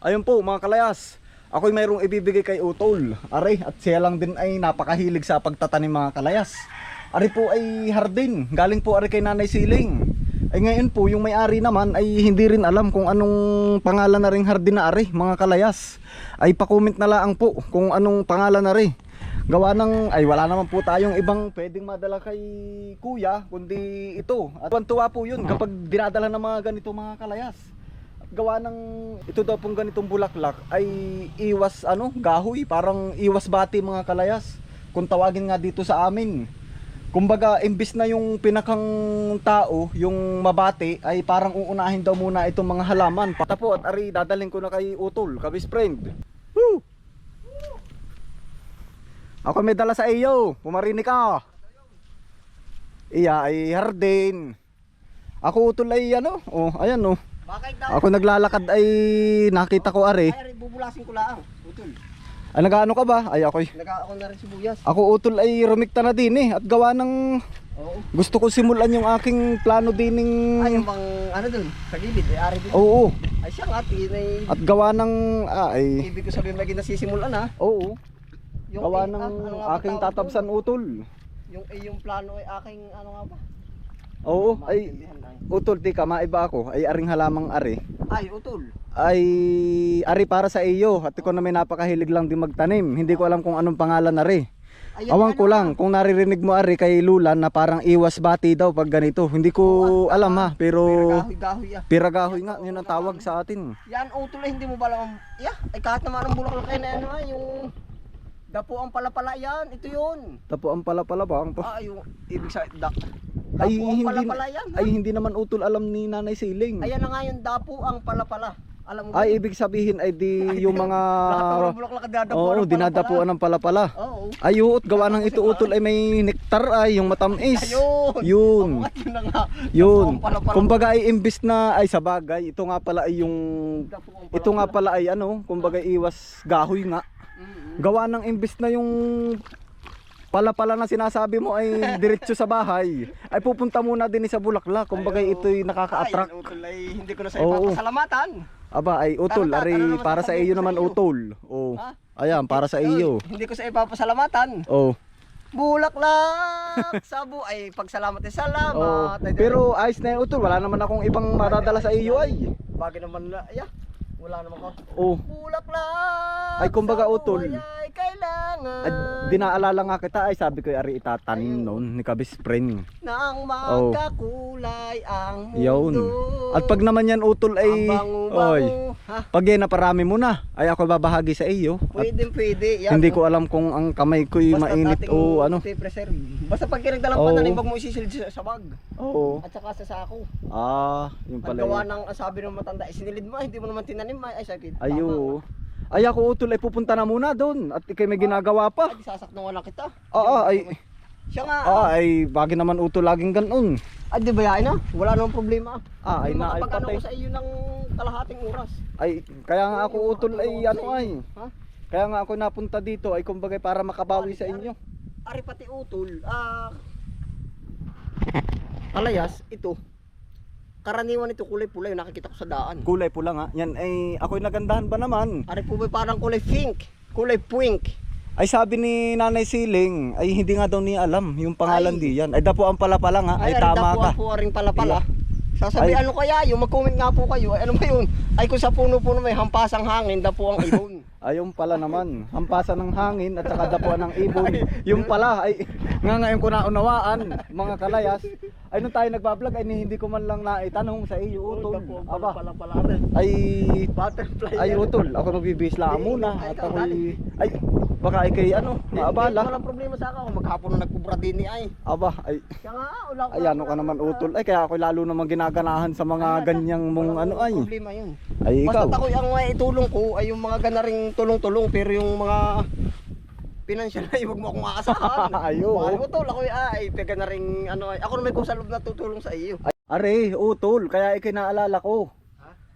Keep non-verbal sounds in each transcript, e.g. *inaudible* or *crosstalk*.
Ayun po mga kalayas. Ako'y mayroong ibibigay kay Utol. Are, at siya lang din ay napakahilig sa pagtatanim mga kalayas. Are po ay hardin. Galing po are kay Nanay Siling. Ay ngayon po yung may-ari naman ay hindi rin alam kung anong pangalan na ring hardin na are mga kalayas. Ay pa-comment na lang po kung anong pangalan na rin. Gawa ng, ay wala naman po tayong ibang pwedeng madala kay kuya, kundi ito. At tuwa po yun kapag dinadala ng mga ganito mga kalayas gawa ng ito daw pong ganitong bulaklak ay iwas ano gahoy. Parang iwas bati mga kalayas kung tawagin nga dito sa amin. Kumbaga imbis na yung pinakang tao yung mabati ay parang uunahin daw muna itong mga halaman. Tapo at ari dadalhin ko na kay utol kabis friend. Woo! ako may dala sa iyo pumarinig ka. Iya ay hardin. Ako utol ay ano? Oh ayan oh? Ako naglalakad ay nakita ko are. Ay, bubulasin ko lang. Utol. Ay nagaano ka ba? Ay ako na rin sibuyas. Ako utol ay rumikta na din eh. At gawa ng Oo. gusto ko simulan yung aking plano dining Ay, yung bang ano dun? Sa gilid, eh, ari dun. Oo. Ay, siya nga, tinay. At gawa ng ah, ay Ibig ko sabihin, may ginasisimulan ha. oo. Yung Gawa eh, ng ah, ano aking tatabsan utol. Yung, eh, yung plano ay aking, ano nga ba? Oo, ay utol di ka maiba ako. Ay aring halamang ari. Ay, utol. Ay ari para sa iyo. At ko na may napakahilig lang din magtanim. Hindi ko alam kung anong pangalan na rin. Ayan, Awang ko lang kung naririnig mo ari kay Lulan na parang iwas bati daw pag ganito. Hindi ko alam ha, pero Gahoy-gahoy ah. piragahoy nga yun ang tawag sa atin. Yan, utol eh, hindi mo ba lang, yeah, ay kahit naman ang bulaklak ay na ano ay, yung dapo ang pala-pala yan, ito yun. Tapo ang pala pala ba ang pa- Ah, yung ibig sabihin, da, ay hindi pala-pala yan. ay hindi naman utol alam ni Nanay Siling. Ayan na nga yung dapo ang pala-pala. Alam mo ba? Ay ibig sabihin ay di *laughs* yung mga Oo, ng dinadapuan ng pala pala. Oo. Ay uot gawa ng ito utol ay may nektar ay yung matamis. Ayun. Yun. Yun pala-pala. Kumbaga ay imbis na ay sa bagay, ito nga pala ay yung ito nga pala ay ano, kumbaga iwas gahoy nga. Mm-mm. Gawa ng imbis na yung pala-pala na sinasabi mo ay diretso sa bahay, ay pupunta muna din sa bulaklak. Kumbaga ito'y nakaka-attract. Ay, utol ay hindi ko na sa ipapasalamatan. Aba ay utol, ari para sa iyo naman utol. Oh. Ha? Ayan, para sa iyo. Hindi ko sa ipapasalamatan. Oh. Bulaklak! *laughs* Sabo ay pagsalamat ay Oh. salamat. Ay, Pero ayos na yun, utol, wala naman akong ibang madadala sa iyo ay. Bagay naman na, yeah. Wala naman ko. Oh. Bulaklak! Ay, kumbaga, utol. buhay Ay, kailangan. At dinaalala nga kita ay sabi ko ari itatanim noon ni Kabis Spring. Nang Oh. magkakulay ang mundo. Yun. At pag naman yan utol ay Ang bango, oy, bango. Ha? pag yan naparami mo na ay ako babahagi sa iyo. At Pwede, pwede. Yan, hindi ko alam kung ang kamay ko'y mainit o ano. preserve. Basta pag kinagdalang Oo. pananim, wag mo isisilid sa, sa bag. Oo. At saka sa sako. Ah, yung Ang pala. gawa yun. ng ang sabi ng matanda, isinilid mo, hindi mo naman tinanim, ay sakit. Ayo. Ay ako utol ay pupunta na muna doon at ikay may ginagawa pa. Ay, sasaktan lang kita. Oo, ay Siya nga. ah, ay bagay naman utol laging ganon. Ay, di ba yan na? Wala namang problema. Ah, ay na ay patay. ko sa iyo ng kalahating oras. Ay kaya nga ako utol ay ano ay. Ha? Kaya nga ako napunta dito ay kumbaga para makabawi sa inyo. Ari pati utol. Ah... Alayas, ito. Karaniwan ito kulay pula yung nakikita ko sa daan. Kulay pula nga. Yan ay ako'y nagandahan ba naman? Ari po ba parang kulay pink? Kulay pink. Ay sabi ni Nanay Siling, ay hindi nga daw niya alam yung pangalan Ay. di yan. Ay dapuan pala pala nga, ay, ari, tama ka. po rin pala pala. Sasabi Ay. ano kaya yung mag-comment nga po kayo. Ay, ano ba yun? Ay kung sa puno-puno may hampasang hangin, dapo ang ibon. *laughs* Ayun pala naman, hampasan ng hangin at saka dapuan ng ibon. Yung pala ay nga ngayon ko naunawaan, mga kalayas. Ay nung tayo nagbablog ay hindi ko man lang naitanong sa iyo utol. Aba, pala pala rin. ay Butterfly. ay utol, ako nagbibihis lang muna at ako ay baka ay kay ano, maabala. Walang problema sa akin kung maghapon na nagkubra din ni ay. Aba, ay Kaya nga, wala ay ano ka naman utol. Ay kaya ako lalo naman ginaganahan sa mga ganyang mong ano ay. Problema yun. Ay ikaw. Basta ako may itulong ko ay yung mga ganaring tulong-tulong pero yung mga financial na *laughs* huwag mo akong aasahan. *laughs* Ayo. Mahal mo tol, ako ay pega na rin ano ay ako naman kung sa loob na tutulong sa iyo. Are, utol, kaya ikinaalala ko.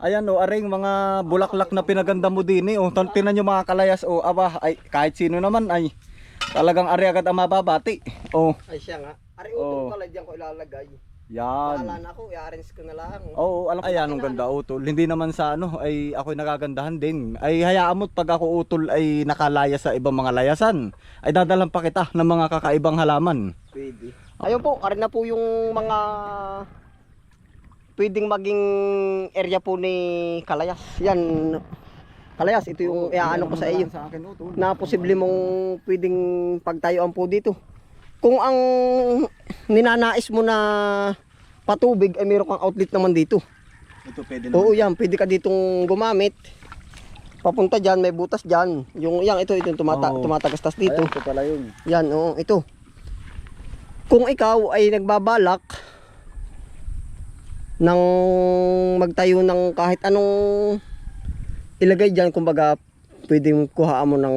Ayan o, aring mga bulaklak na pinaganda mo din eh. O, tinan nyo mga kalayas o, aba, ay, kahit sino naman ay talagang ari agad ang mababati. O, Ay siya nga. Ari Oh. utol pala diyan ko ilalagay. Yan. na ako, i-arrange ko na lang. Oo, alam Ayan, ang ganda utol. Hindi naman sa ano, ay ako'y nagagandahan din. Ay hayaan mo't pag ako utol ay nakalaya sa ibang mga layasan, ay dadalan pa kita ng mga kakaibang halaman. Pwede. Ayun po, karin na po yung mga pwedeng maging area po ni Kalayas. Yan. Kalayas, ito yung iaano ko sa iyo. Sa akin utol. Na posible mong pwedeng pagtayuan po dito. Kung ang ninanais mo na patubig ay meron kang outlet naman dito. Ito pwede naman. Oo, yan. Pwede ka ditong gumamit. Papunta dyan, may butas dyan. Yung, yan, ito, ito yung tumata, Oo. tumatagastas dito. Ayan, ito pala yun. Yan, oo, ito. Kung ikaw ay nagbabalak ng magtayo ng kahit anong ilagay dyan, kumbaga pwedeng kuhaan mo ng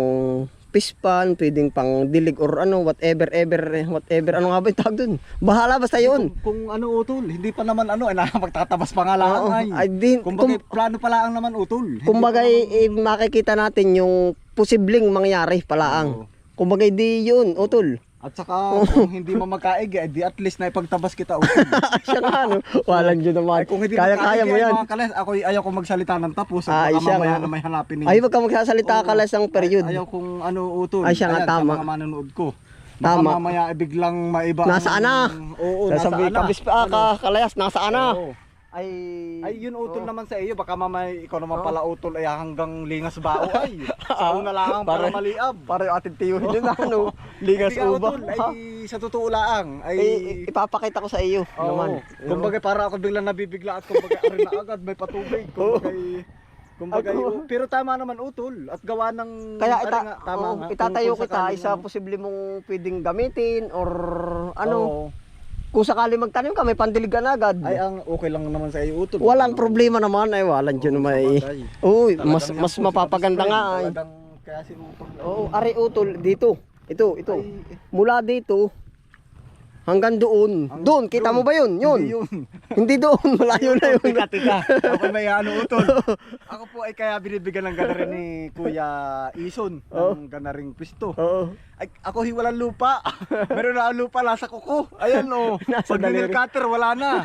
pispan, pwedeng pang dilig or ano, whatever, ever, whatever, ano nga ba yung tawag dun? Bahala basta yun. Kung, kung ano utol, hindi pa naman ano, ay nakapagtatabas *laughs* pa nga lang Oo, ay. ay di, Kumbaga, kum- plano pala ang naman utol. Pa naman- eh, makikita natin yung posibleng mangyari Oo. palaang. Kumbaga di yun, utol. At saka, kung hindi mo magkaig, eh, di at least na ipagtabas kita utol. *laughs* Siya nga, no? Walang yun naman. Ay, kung hindi Kaya-kaya mo magkaig, yan. eh, mga kalas, ako ayaw ko magsalita ng tapos. At baka mamaya na may hanapin ninyo. Ay, wag ka magsasalita ka lang ng period. Ay, ayaw kong ano utol. Ay, siya nga, tama. Sa mga manonood ko. Baka Tama. mamaya eh, biglang maiba. Nasaan na? Oo, Nasa nasaan na? kabis pa ka, kalayas, nasaan na? Oo. Ay, Ay, yun utol Oo. naman sa iyo. Baka mamaya ikaw naman Oo. pala utol ay hanggang lingas bao ay. Sa una lang para maliab. Para yung ating tiyuhin yun, ano? Ligas Hindi nga, uba. utol, ay sa totoo lang ay Ay, ipapakita ko sa iyo Oo. naman. Kumbaga para ako biglang nabibigla at kumbaga arin na agad may patubig. *laughs* Kumbaga kumbaga Ako- pero tama naman utol at gawa ng Kaya ita, nga, tama oo, nga, itatayo kung kita isa ano. posible mong pwedeng gamitin or ano, Oo. Kung sakali magtanim ka may pandilig ka na agad. ay ang okay lang naman sa iyo utol. Walang problema naman ay walang dyan may. Talagang *laughs* mas mas mapapaganda nga ay. Talagang kaya si utol. Oo, ari utol dito. Ito, ito. Ay, Mula dito hanggang doon. Ang- doon, kita mo ba yun? Yun. Hindi yun. Hindi doon, malayo na yun. Tika, tika. Ako may ano utol. *laughs* Ako po ay kaya binibigyan ng gana rin ni Kuya Ison Oh. ng gana ring pisto. Oo. Ay, ako hiwalang lupa. *laughs* Meron na ang lupa nasa kuko. Ayan oh. *laughs* Nasa Pag cutter wala na.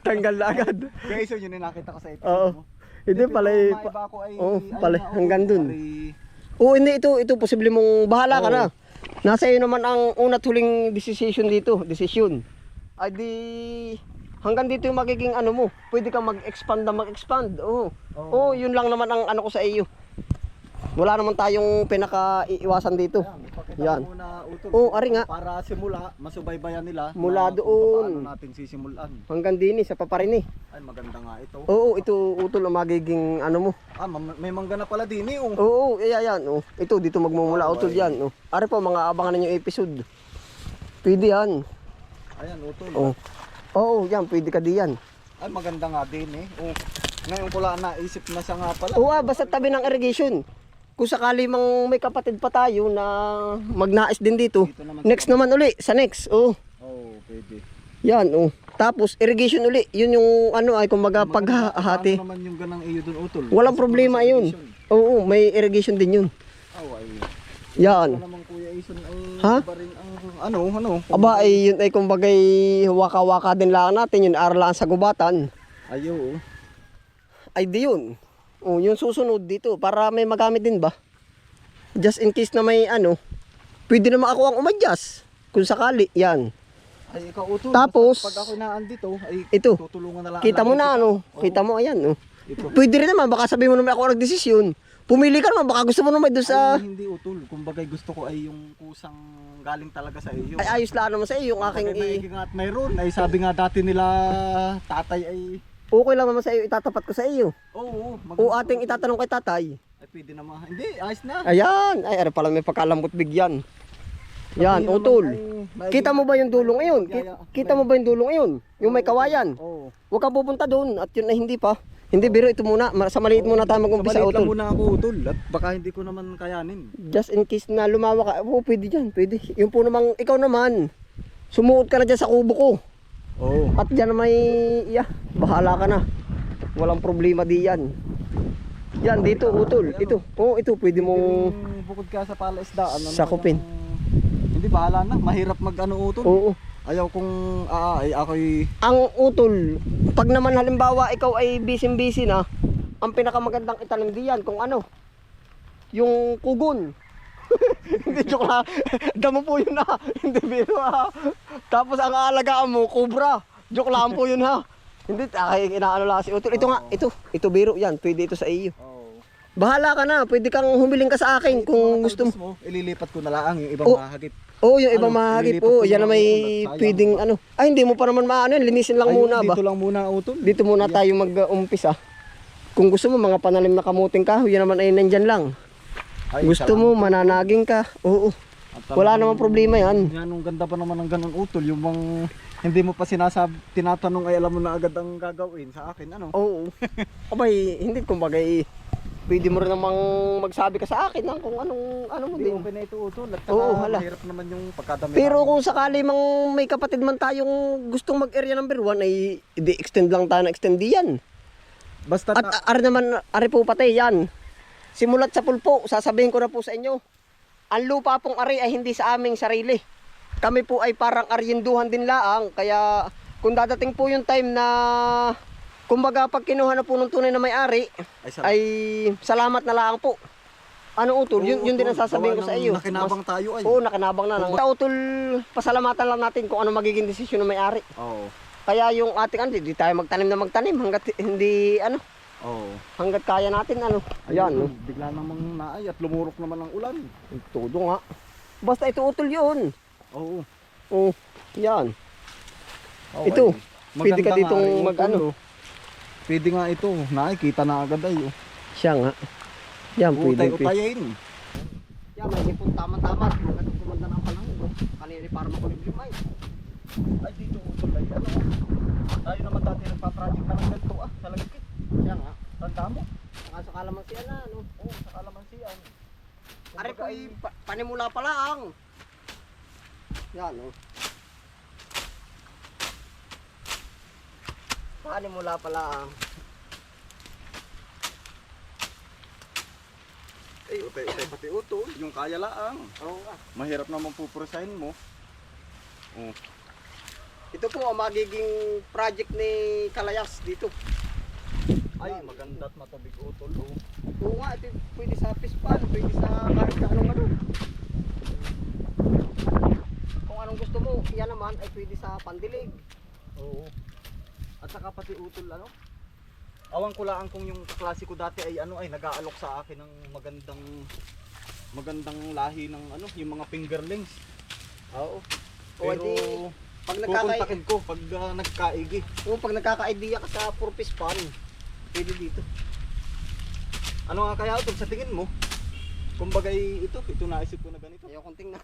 Tanggal na agad. Kaya Ison yun yung nakita ko sa ito. Oo. Hindi pala pa- ay, ayun pala, oh, hanggang ari- Oo, hindi ito, ito posible mong bahala ka Oo. na. Nasa iyo naman ang una't huling decision dito, decision. Ay di hanggang dito yung magiging ano mo. Pwede kang mag-expand na mag-expand. Oo. Oo, Oo. yun lang naman ang ano ko sa iyo. Wala naman tayong pinaka-iiwasan dito. Ayan, Yan. muna utol. Oo, ari nga. Para simula, masubaybayan nila. Mula kung doon. paano natin sisimulan. Hanggang din sa paparin eh. Ay, maganda nga ito. Oo, ito utol ang magiging ano mo. Ah, ma- may mangga na pala din eh. Oh. Oo, iya yan. Oh. Ito dito magmumula Oo, utol ay. yan. Oh. Ari po mga abangan ninyo episode. Pwede yan. Ayan, utol. Oo. Oo, yan, pwede ka diyan. Ay, maganda nga din eh. Oh. Ngayon ko lang naisip na siya nga pala. Oo, ah, basta tabi ng irrigation. Kung sakali mang may kapatid pa tayo na magnais din dito. Dito naman Next naman uli, sa next. Oh, Oo, pwede. yan, oh. Tapos irrigation uli. Yun yung ano ay kumbaga paghahati. Ano naman yung ganang iyo dun, utol? Walang Kasi problema yun. Oo, may irrigation din yun. Oh, ay. Yan. Ano naman Kuya Ison ay Ha? rin ang ano, ano? Aba ay yun ay kumbaga waka-waka din lang natin yun aralaan sa gubatan. Ayo. oh. Ay di yun. Oh, yung susunod dito para may magamit din ba? Just in case na may ano, pwede naman ako ang umadjust. Kung sakali, yan. Ay, ikaw utol. Tapos- pag ako naandito, ay Ito. tutulungan na lang. Kita mo na ano, Oo. kita mo ayan oh. Ito. Pwede rin naman, baka sabihin mo naman ako nagdesisyon. Pumili ka naman, baka gusto mo naman doon sa... Ay, hindi utol. Kumbaga gusto ko ay yung kusang galing talaga sa iyo. Ay, ayos lang naman sa iyo yung aking Kumbaga, i... naiging at mayroon. Ay sabi nga dati nila tatay ay Okay lang naman sa iyo, itatapat ko sa iyo. Oo, mag- O ating itatanong kay tatay. Ay pwede naman. Hindi, ayos na. Ayan, ay, ara pala may pagkalambot bigyan. Yan, Sabihin utol. naman ay, Kita mo ba yung dulong ngayon? Ki- Yaya- Kita mo ba yung dulong ngayon? Yung may kawayan? Oo. Huwag kang pupunta doon at yun ay hindi pa. Hindi biro ito muna. Ma- Sa maliit muna tayo mag-umpisa Maliit lang utol. muna ako utol at baka hindi ko naman kayanin. Just in case na lumawa ka. Oo, pwede dyan. Pwede. Yung po namang, ikaw naman. Sumuot ka na dyan sa kubo ko. Oo. At dyan may, yeah, bahala ka na. Walang problema di yan. Yan, dito, utol. Ito. Oo, ito. Pwede mong, bukod ka sa palaisdaan. Ano Sakupin. naman ang- Hindi bahala na. Mahirap mag ano utol. oo. Ayaw kong aa ay ako'y Ang utol, pag naman halimbawa ikaw ay busy-busy na, ang pinakamagandang itanim diyan kung ano, yung kugon. Hindi joke lang. Damo po yun ha. Hindi biro ha. Tapos ang aalagaan mo, kubra. Joke lang po yun ha. Hindi, ay inaano lang si Utol. Ito nga, ito. Ito biro yan. Pwede ito sa iyo. oh. Bahala ka na. Pwede kang humiling ka sa akin kung gusto mo. ililipat ko na lang yung ibang Oh. mahagip. Oo, yung ibang Ano, mahagip po. ko Yan na may pwedeng ano. Ay, hindi mo pa naman maano yan. Linisin lang muna ba? Dito lang muna utol. Dito muna tayo mag-umpisa. Kung gusto mo mga panalim na kamuting kahoy, yan naman ay nandyan lang. Ay, gusto mo mananaging ka, oo. Wala namang problema yan. Yan, ang ganda pa naman ng ganun utol. Yung bang hindi mo pa sinasab tinatanong ay alam mo na agad ang gagawin sa akin. Ano? Oo. *laughs* Abay, hindi kumbaga eh, pwede mo rin namang magsabi ka sa akin ng kung anong ano mo Hindi din. okay na ito utol. At Oo, hala. mahirap naman yung pagkadami. Pero kung sakali mang may kapatid man tayong gustong mag-area number 1 ay di-extend lang tayo ng extend diyan. Basta At na, a- ari naman, ari po patay yan. Simulat sa pulpo, sasabihin ko na po sa inyo. Ang lupa pong ari ay hindi sa aming sarili. Kami po ay parang aryinduhan din laang. Kaya kung dadating po yung time na kumbaga pag kinuha na po ng tunay na may-ari, ay, sa, ay salamat na lang po. Ano utol? Yun, yun din ang sasabihin ko sa iyo. Nakinabang tayo ay. Oo, nakinabang na. Lang. Sa utol, pasalamatan lang natin kung ano magiging desisyon ng may-ari. Oo. Kaya yung ating ano, di tayo magtanim na magtanim hanggat hindi ano, Oo. hanggat kaya natin ano. Ayan, no? Bigla namang naay at lumurok naman ang ulan. Todo nga. Basta ito utol yun. Oo. Oh, yan. Oo, Ito, pwede ka maganda ditong nga, mag-ano. utol, oh. Pwede nga ito. Nakikita na agad ay. Oh. Siya nga. Yan, pwede. pwede. Utay-utayin. Yan, may hipon tama-tama. Magandang kumanda ng panahon. no? Kanina para makulimlim ay. Ay dito utol ay ano. Tayo naman dati nagpa-project na ng ganito ah. Sa Siya nga. Tanda mo? Saka sa kalamansi na, ano. Oo, sa kalamansian. Ari ko ay pa- panimula pa lang. Yan, oh. Panimula pa lang. Ay, utay-utay pati utol. Yung kaya laang. Oo nga. Mahirap naman pupuresahin mo. Oh. Ito po ang magiging project ni Kalayas dito. Ay, maganda at matubig utol. Oh. Oo nga, ito pwede sa pispan, pwede sa kahit na anong ano. Kung anong gusto mo, yan naman ay pwede sa pandilig. Oo. At saka pati utol ano? Awang ko lang kung yung klase ko dati ay ano ay nag-aalok sa akin ng magandang magandang lahi ng ano, yung mga fingerlings. Oo. O Pero di, pag nagkaka kukontakin ko pag ah, nagkaigi. o pag nagkaka-idea ka sa puro pispan, pwede dito. Ano nga kaya utol sa tingin mo? Kumbagay ito, ito naisip ko na ganito. Ayaw kong tingnan.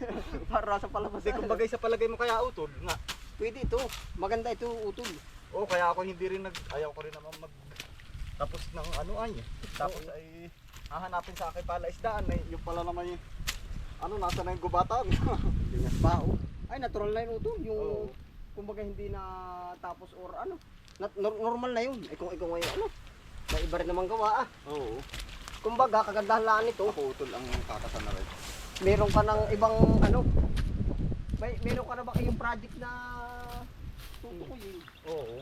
*laughs* Para sa palabas. Kasi kumbagay sa palagay mo kaya utol nga. Pwede ito. Maganda ito, utol. Oo, kaya ako hindi rin nag ayaw ko rin naman mag tapos ng ano ay. Tapos ay hahanapin sa akin pala isdaan ay yung pala naman yung ano nasa na yung gubatan. Pa, *laughs* oh. Ay, natural na yun, utol. Yung, Oo. kumbaga hindi na tapos or ano. Nor- normal na yun. Eh kung ikaw ngayon, ano. May iba rin naman gawa, ah. Oo. Kumbaga, kagandahan lang nito. Ako utol ang kakasana rin. meron ka ng ibang ano may meron ka na ba kayong project na tutukuyin Oo.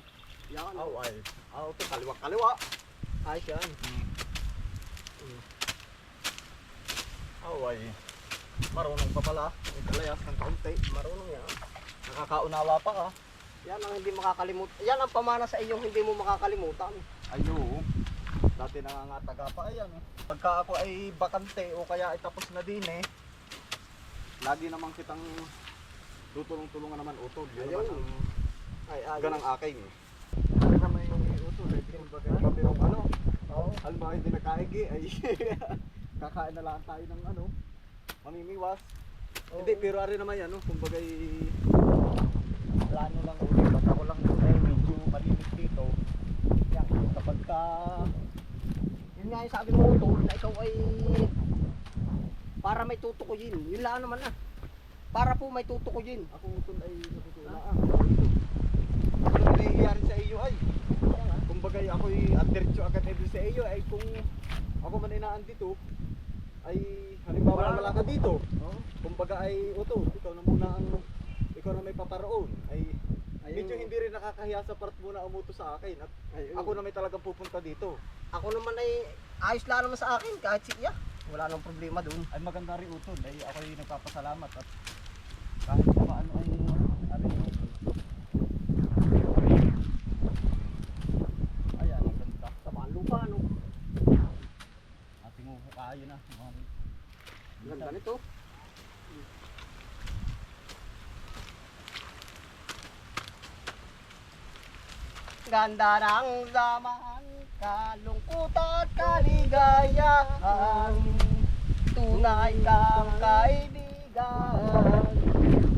yan Aw ay. Aw to kaliwa kaliwa. ayos yan Aw ay. Marunong pa pala. May kalayas ng kaunti. marunong yan Nakakaunawa pa ka. Yan ang hindi makakalimut yan ang pamana sa iyong hindi mo makakalimutan Ayo. Dati nangangataga pa ayan. eh. Pagka ako ay bakante o kaya ay tapos na din eh. Lagi naman kitang tutulong-tulungan naman utol. Yun Ayun. naman ang ay ayos ganang aking. Ano naman yung utol eh. Kumbaga kami ng ano. Oo. Alam ba hindi nakaigi ay *laughs* kakain na lang tayo ng ano. Mamimiwas. Oo. Hindi pero ari naman yan no. Kumbaga plano lang ulit. Pag ako lang ay malinis dito. yan. Kapag ka yun nga yung sabi mo utol na ikaw ay para may tutukuyin yun lang naman ah para po may tutukuyin Ako utol ay natutula ah. Ano nangyayari sa iyo ay? ah Kumbaga ako'y adircho agad na sa iyo ay kung ako man inaan dito ay halimbawa Wala wala ka dito. Kumbaga ay uto, ikaw na muna ang ikaw na may paparoon ay. Medyo hindi rin nakakahiya sa part mo na umuto sa akin at Ayun. ako na may talagang pupunta dito. Ako naman ay ayos lang naman sa akin kahit siya. Wala nang problema doon. Ay maganda rin utol ay ako ay nagpapasalamat at kahit pa paano ay ano Ayan, ang ganda. Sa lupa, no? Ating huhukayo na. Mga Ganda nito. Ganda ng zaman, kalungkot at kaligayahan Tunay kang kaibigan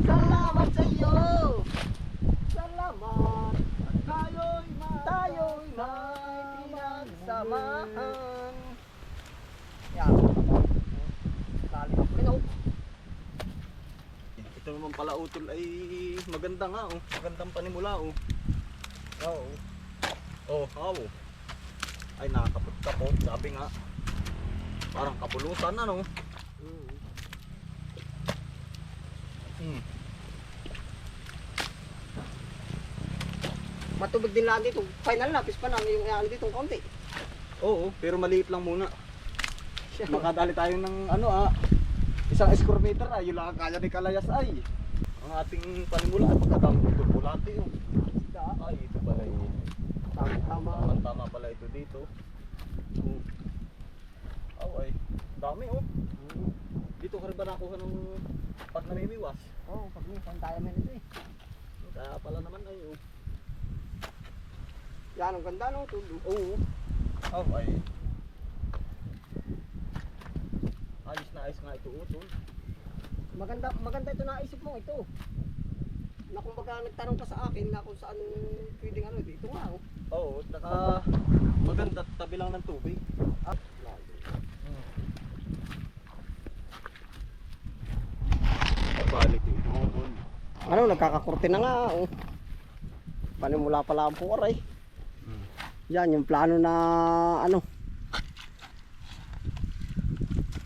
Salamat sa iyo Salamat At tayo'y may, tayo'y may pinagsamahan Yan Lalim ako rin oh. Ito naman pala utol ay maganda nga oh. Magandang panimula oh. Oo. Oh, how? Ay nakakapot-kapot, sabi nga. Parang kapulutan ano. Mm. Hmm. Matubig din lang dito. Final na, pispa na yung ano dito konti. Oo, pero maliit lang muna. Makadali tayo ng ano ah. Isang square meter ah, yun lang ang kaya ni Kalayas ay. Ang ating panimula ay pagkatang utol bulati oh. Ay, ito pala eh. Tama, tama. Tama, tama pala ito dito. Oh. Oh, ay. Dami oh. Dito ka rin ba nakuha ng pag namimiwas? Oo, oh, pag minsan tayo man ito eh. Kaya pala naman ay oh. Yan, ang ganda no, tulo. Oo. Oh, ay. Ayos na ayos nga ito utol. Maganda, maganda ito naisip mo ito. Na kumbaga nagtanong ka sa akin na kung saan pwedeng ano dito nga oh. Oo, taka maganda tabi lang ng tubig. Ah, Balik ito utol. Ano, nagkakakurte na nga oh. Panimula pala ang puwaray. Hmm. Yan, yung plano na ano.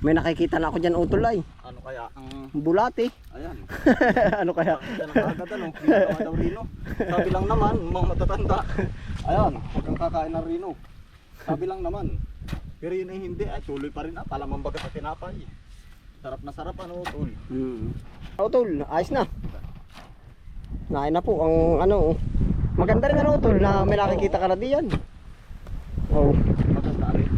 May nakikita na ako dyan utol ay. Kaya ang Bulati. ayan. *laughs* ano kaya? Kaya ng agad ano, daw rino. Sabi lang naman, mga matatanda. Ayan, huwag kang kakain ng rino. Sabi lang naman. Pero yun ay hindi, ay tuloy pa rin ah, palamang bagat at tinapay. Sarap na sarap ano, tol. Hmm. Utol, ayos na. Nain na po ang ano oh. Maganda rin ano utol na may nakikita ka na diyan. Oh. Maganda rin.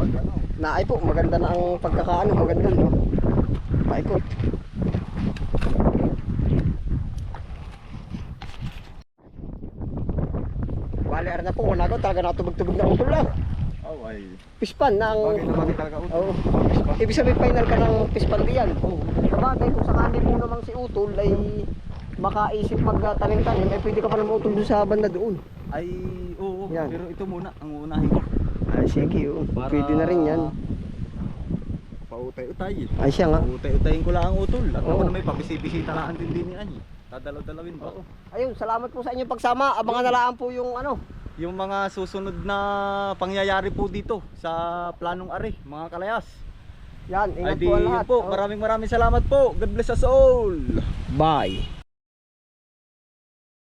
Pag ano, Naay po, maganda na ang pagkakaano, maganda no. Paikot. Ara na po, wala ko talaga nakatubog-tubog na utol lang. oh ay. Pispan ng... Bagay na bagay talaga utol. Oo. Ibig sabihin final ka ng pispan diyan. Oo. Sabagay, kung sakali mo namang si utol ay makaisip magtanim-tanim, ay pwede ka pa naman utol doon sa banda doon. Ay, oo, Yan. pero ito muna ang uunahin ko. Ay, sige, oo. Para- pwede na rin yan. Pautay-utay. Ay, siya nga. Pautay-utayin ko lang ang utol. At Oo. ako na may pabisi-bisita lang din din ni Anyi. Dadalaw-dalawin ba? Oo. Ayun, salamat po sa inyong pagsama. Abangan na lang po yung ano. Yung mga susunod na pangyayari po dito sa planong are, mga kalayas. Yan, Ay ingat di po ang yun lahat. po, Oo. maraming maraming salamat po. God bless us all. Bye.